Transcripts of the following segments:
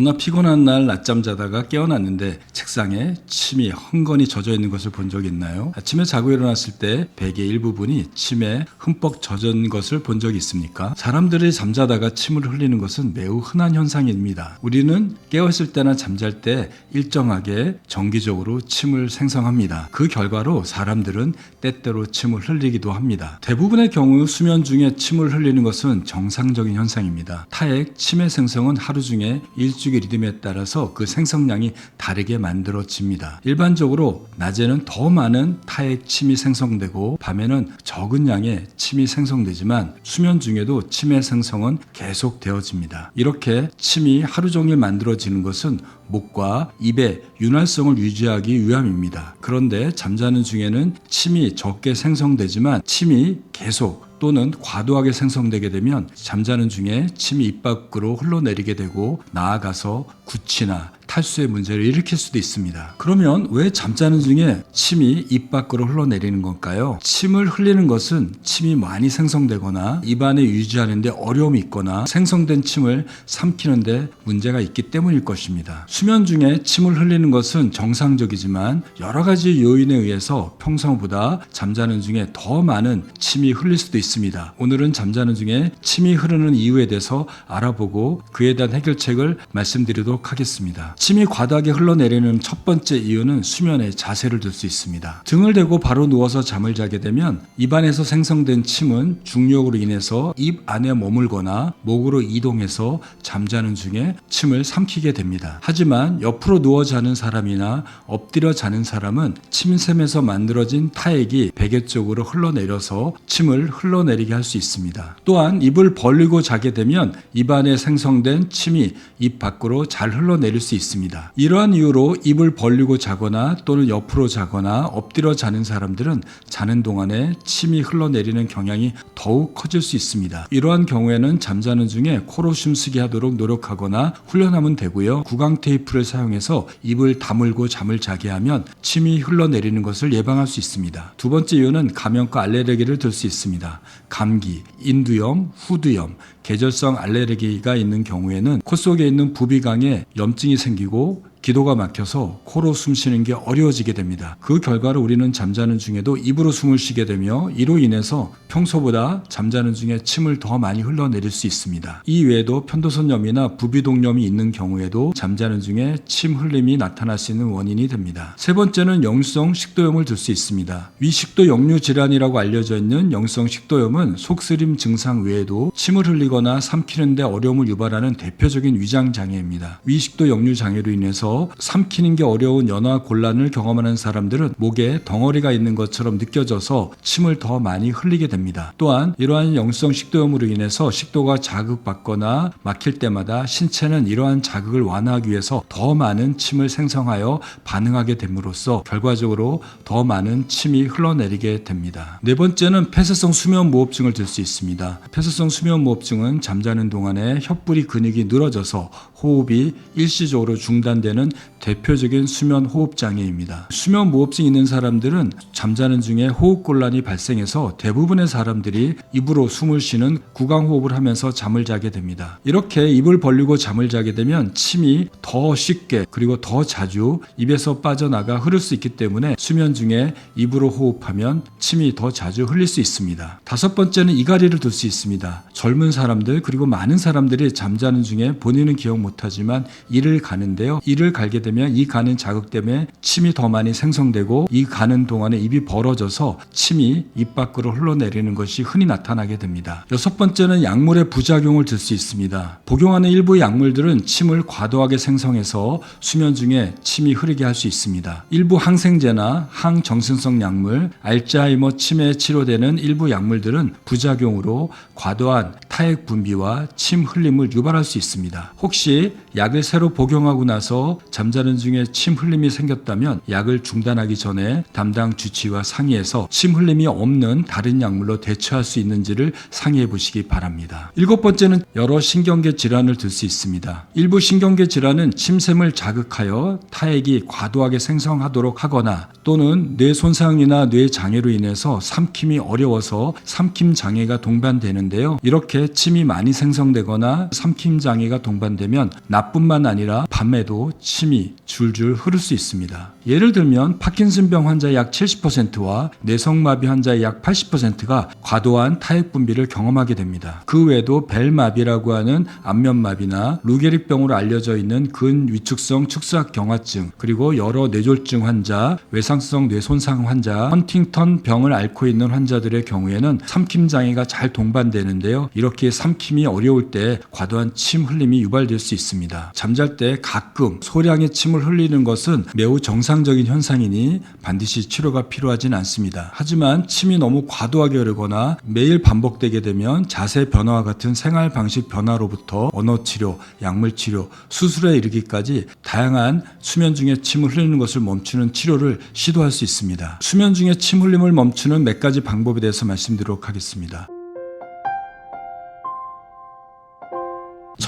너무나 피곤한 날 낮잠 자다가 깨어났는데 책상에 침이 헝건히 젖어 있는 것을 본적 있나요? 아침에 자고 일어났을 때 베개 일부분이 침에 흠뻑 젖은 것을 본 적이 있습니까? 사람들이 잠자다가 침을 흘리는 것은 매우 흔한 현상입니다. 우리는 깨어있을 때나 잠잘 때 일정하게 정기적으로 침을 생성합니다. 그 결과로 사람들은 때때로 침을 흘리기도 합니다. 대부분의 경우 수면 중에 침을 흘리는 것은 정상적인 현상입니다. 타액, 침의 생성은 하루 중에 일주 기 리듬에 따라서 그 생성량이 다르게 만들어집니다. 일반적으로 낮에는 더 많은 타액 침이 생성되고 밤에는 적은 양의 침이 생성되지만 수면 중에도 침의 생성은 계속 되어집니다. 이렇게 침이 하루 종일 만들어지는 것은 목과 입의 윤활성을 유지하기 위함입니다. 그런데 잠자는 중에는 침이 적게 생성되지만 침이 계속 또는 과도하게 생성되게 되면 잠자는 중에 침이 입 밖으로 흘러내리게 되고 나아가서 구취나 탈수의 문제를 일으킬 수도 있습니다. 그러면 왜 잠자는 중에 침이 입 밖으로 흘러내리는 걸까요? 침을 흘리는 것은 침이 많이 생성되거나 입안에 유지하는데 어려움이 있거나 생성된 침을 삼키는데 문제가 있기 때문일 것입니다. 수면 중에 침을 흘리는 것은 정상적이지만 여러 가지 요인에 의해서 평소보다 잠자는 중에 더 많은 침이 흘릴 수도 있습니다. 오늘은 잠자는 중에 침이 흐르는 이유에 대해서 알아보고 그에 대한 해결책을 말씀드리도록 하겠습니다. 침이 과다하게 흘러내리는 첫 번째 이유는 수면의 자세를 들 수 있습니다. 등을 대고 바로 누워서 잠을 자게 되면 입안에서 생성된 침은 중력으로 인해서 입 안에 머물거나 목으로 이동해서 잠자는 중에 침을 삼키게 됩니다. 하지만 옆으로 누워 자는 사람이나 엎드려 자는 사람은 침샘에서 만들어진 타액이 베개 쪽으로 흘러내려서 침을 흘러내리게 할 수 있습니다. 또한 입을 벌리고 자게 되면 입안에 생성된 침이 입 밖으로 잘 흘러내릴 수 있습니다. 이러한 이유로 입을 벌리고 자거나 또는 옆으로 자거나 엎드려 자는 사람들은 자는 동안에 침이 흘러내리는 경향이 더욱 커질 수 있습니다. 이러한 경우에는 잠자는 중에 코로 숨쉬게 하도록 노력하거나 훈련하면 되고요. 구강 테이프를 사용해서 입을 다물고 잠을 자게 하면 침이 흘러내리는 것을 예방할 수 있습니다. 두 번째 이유는 감염과 알레르기를 들 수 있습니다. 감기, 인두염, 후두염, 계절성 알레르기가 있는 경우에는 코 속에 있는 부비강에 염증이 생기고 기도가 막혀서 코로 숨 쉬는 게 어려워지게 됩니다. 그 결과로 우리는 잠자는 중에도 입으로 숨을 쉬게 되며 이로 인해서 평소보다 잠자는 중에 침을 더 많이 흘러내릴 수 있습니다. 이 외에도 편도선염이나 부비동염이 있는 경우에도 잠자는 중에 침 흘림이 나타날 수 있는 원인이 됩니다. 세 번째는 영성 식도염을 들 수 있습니다. 위식도 역류 질환이라고 알려져 있는 영성 식도염은 속쓰림 증상 외에도 침을 흘리거나 삼키는데 어려움을 유발하는 대표적인 위장 장애입니다. 위식도 역류 장애로 인해서 삼키는 게 어려운 연화 곤란을 경험하는 사람들은 목에 덩어리가 있는 것처럼 느껴져서 침을 더 많이 흘리게 됩니다. 또한 이러한 영성 식도염으로 인해서 식도가 자극받거나 막힐 때마다 신체는 이러한 자극을 완화하기 위해서 더 많은 침을 생성하여 반응하게 됨으로써 결과적으로 더 많은 침이 흘러내리게 됩니다. 네 번째는 폐쇄성 수면 무호흡증을 들 수 있습니다. 폐쇄성 수면 무호흡증은 잠자는 동안에 혀뿌리 근육이 늘어져서 호흡이 일시적으로 중단되는 대표적인 수면 호흡 장애입니다. 수면 무호흡증 있는 사람들은 잠자는 중에 호흡 곤란이 발생해서 대부분의 사람들이 입으로 숨을 쉬는 구강 호흡을 하면서 잠을 자게 됩니다. 이렇게 입을 벌리고 잠을 자게 되면 침이 더 쉽게 그리고 더 자주 입에서 빠져나가 흐를 수 있기 때문에 수면 중에 입으로 호흡하면 침이 더 자주 흘릴 수 있습니다. 다섯 번째는 이갈이를 들 수 있습니다. 젊은 사람들 그리고 많은 사람들이 잠자는 중에 본인은 기억 못하지만 이를 가는데요. 이를 갈게 되면 이 가는 자극 때문에 침이 더 많이 생성되고 이 가는 동안에 입이 벌어져서 침이 입 밖으로 흘러내리는 것이 흔히 나타나게 됩니다. 여섯 번째는 약물의 부작용을 들 수 있습니다. 복용하는 일부 약물들은 침을 과도하게 생성해서 수면 중에 침이 흐르게 할 수 있습니다. 일부 항생제나 항정신성 약물, 알츠하이머 치매에 치료되는 일부 약물들은 부작용으로 과도한 타액 분비와 침 흘림을 유발할 수 있습니다. 혹시 약을 새로 복용하고 나서 잠자는 중에 침 흘림이 생겼다면 약을 중단하기 전에 담당 주치의와 상의해서 침 흘림이 없는 다른 약물로 대처할 수 있는지를 상의해 보시기 바랍니다. 일곱 번째는 여러 신경계 질환을 들 수 있습니다. 일부 신경계 질환은 침샘을 자극하여 타액이 과도하게 생성하도록 하거나 또는 뇌 손상이나 뇌 장애로 인해서 삼킴이 어려워서 삼킴 장애가 동반되는데요. 이렇게 침이 많이 생성되거나 삼킴 장애가 동반되면 나뿐만 아니라 밤에도 침이 줄줄 흐를 수 있습니다. 예를 들면 파킨슨병 환자의 약 70%와 뇌성마비 환자의 약 80%가 과도한 타액 분비를 경험하게 됩니다. 그 외에도 벨마비라고 하는 안면마비나 루게릭병으로 알려져 있는 근위축성 축삭 경화증 그리고 여러 뇌졸중 환자, 외상성 뇌손상 환자, 헌팅턴 병을 앓고 있는 환자들의 경우에는 삼킴 장애가 잘 동반되는데요. 이렇게 삼킴이 어려울 때 과도한 침 흘림이 유발될 수 있습니다. 잠잘 때 가끔 소량의 침을 흘리는 것은 매우 정상적인 현상이니 반드시 치료가 필요하진 않습니다. 하지만 침이 너무 과도하게 흐르거나 매일 반복되게 되면 자세 변화와 같은 생활 방식 변화로부터 언어 치료, 약물 치료, 수술에 이르기까지 다양한 수면 중에 침을 흘리는 것을 멈추는 치료를 시도할 수 있습니다. 수면 중에 침 흘림을 멈추는 몇 가지 방법에 대해서 말씀드리도록 하겠습니다.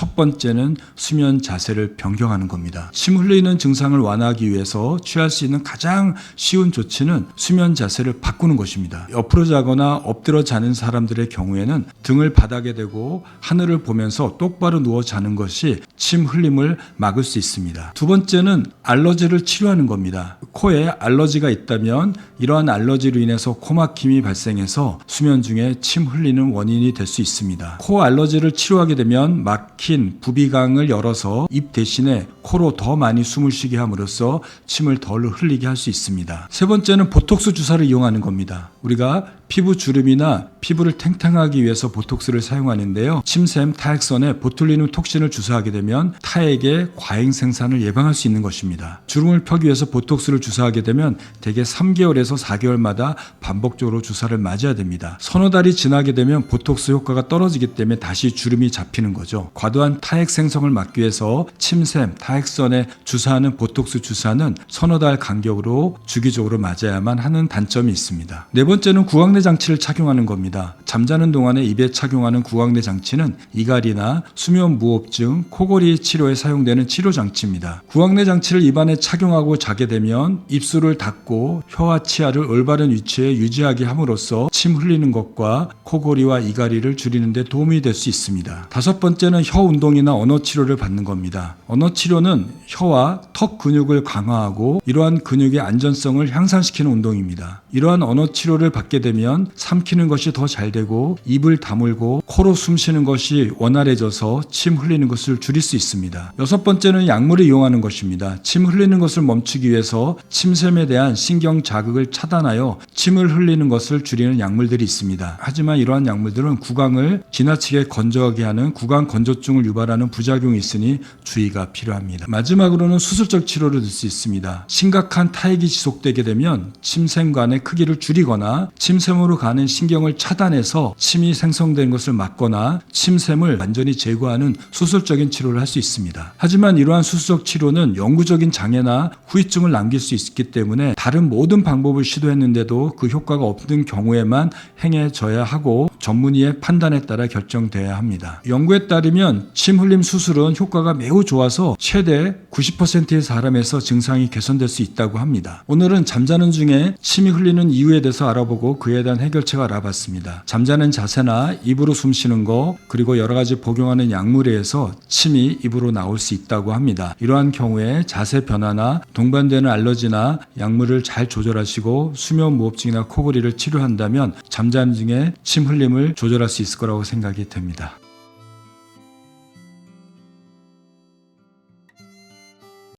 첫 번째는 수면 자세를 변경하는 겁니다. 침 흘리는 증상을 완화하기 위해서 취할 수 있는 가장 쉬운 조치는 수면 자세를 바꾸는 것입니다. 옆으로 자거나 엎드려 자는 사람들의 경우에는 등을 바닥에 대고 하늘을 보면서 똑바로 누워 자는 것이 침 흘림을 막을 수 있습니다. 두 번째는 알러지를 치료하는 겁니다. 코에 알러지가 있다면 이러한 알러지로 인해서 코막힘이 발생해서 수면 중에 침 흘리는 원인이 될 수 있습니다. 코 알러지를 치료하게 되면 막힌 부비강을 열어서 입 대신에 코로 더 많이 숨을 쉬게 함으로써 침을 덜 흘리게 할 수 있습니다. 세 번째는 보톡스 주사를 이용하는 겁니다. 우리가 피부 주름이나 피부를 탱탱하기 위해서 보톡스를 사용하는데요. 침샘 타액선에 보툴리눔 톡신을 주사하게 되면 타액의 과잉 생산을 예방할 수 있는 것입니다. 주름을 펴기 위해서 보톡스를 주사하게 되면 대개 3개월에서 4개월마다 반복적으로 주사를 맞아야 됩니다. 서너 달이 지나게 되면 보톡스 효과가 떨어지기 때문에 다시 주름이 잡히는 거죠. 과도한 타액 생성을 막기 위해서 침샘, 타액선에 주사하는 보톡스 주사는 서너 달 간격으로 주기적으로 맞아야만 하는 단점이 있습니다. 네 번째는 구강내 장치를 착용하는 겁니다. 잠자는 동안에 입에 착용하는 구강내 장치는 이갈이나 수면 무호흡증, 코골이 치료에 사용되는 치료 장치입니다. 구강내 장치를 입안에 착용하고 자게 되면 입술을 닫고 혀와 치아를 올바른 위치에 유지하게 함으로써 침 흘리는 것과 코골이와 이갈이를 줄이는 데 도움이 될 수 있습니다. 다섯 번째는 혀 운동이나 언어 치료를 받는 겁니다. 언어 치료는 혀와 턱 근육을 강화하고 이러한 근육의 안전성을 향상시키는 운동입니다. 이러한 언어 치료를 받게 되면 삼키는 것이 더 잘 되고 입을 다물고 코로 숨 쉬는 것이 원활해져서 침 흘리는 것을 줄일 수 있습니다. 여섯 번째는 약물을 이용하는 것입니다. 침 흘리는 것을 멈추기 위해서 침샘에 대한 신경 자극을 차단하여 침을 흘리는 것을 줄이는 약물들이 있습니다. 하지만 이러한 약물들은 구강을 지나치게 건조하게 하는 구강 건조증을 유발하는 부작용이 있으니 주의가 필요합니다. 마지막으로는 수술적 치료를 들 수 있습니다. 심각한 타액이 지속되게 되면 침샘관의 크기를 줄이거나 침샘으로 가는 신경을 차단해서 침이 생성되는 것을 막거나 침샘을 완전히 제거하는 수술적인 치료를 할 수 있습니다. 하지만 이러한 수술적 치료는 영구적인 장애나 후유증을 남길 수 있기 때문에 다른 모든 방법을 시도했는데도 그 효과가 없는 경우에만 행해져야 하고 전문의의 판단에 따라 결정돼야 합니다. 연구에 따르면 침 흘림 수술은 효과가 매우 좋아서 최대 90%의 사람에서 증상이 개선될 수 있다고 합니다. 오늘은 잠자는 중에 침이 흘리는 이유에 대해서 알아보고 그에 대한 해결책을 알아봤습니다. 잠자는 자세나 입으로 숨 쉬는 거 그리고 여러 가지 복용하는 약물에 의해서 침이 입으로 나올 수 있다고 합니다. 이러한 경우에 자세 변화나 동반되는 알러지나 약물을 잘 조절하시고 수면 무호흡증이나 코골이를 치료한다면 잠자는 중에 침 흘림 을 조절할 수 있을 거라고 생각이 됩니다.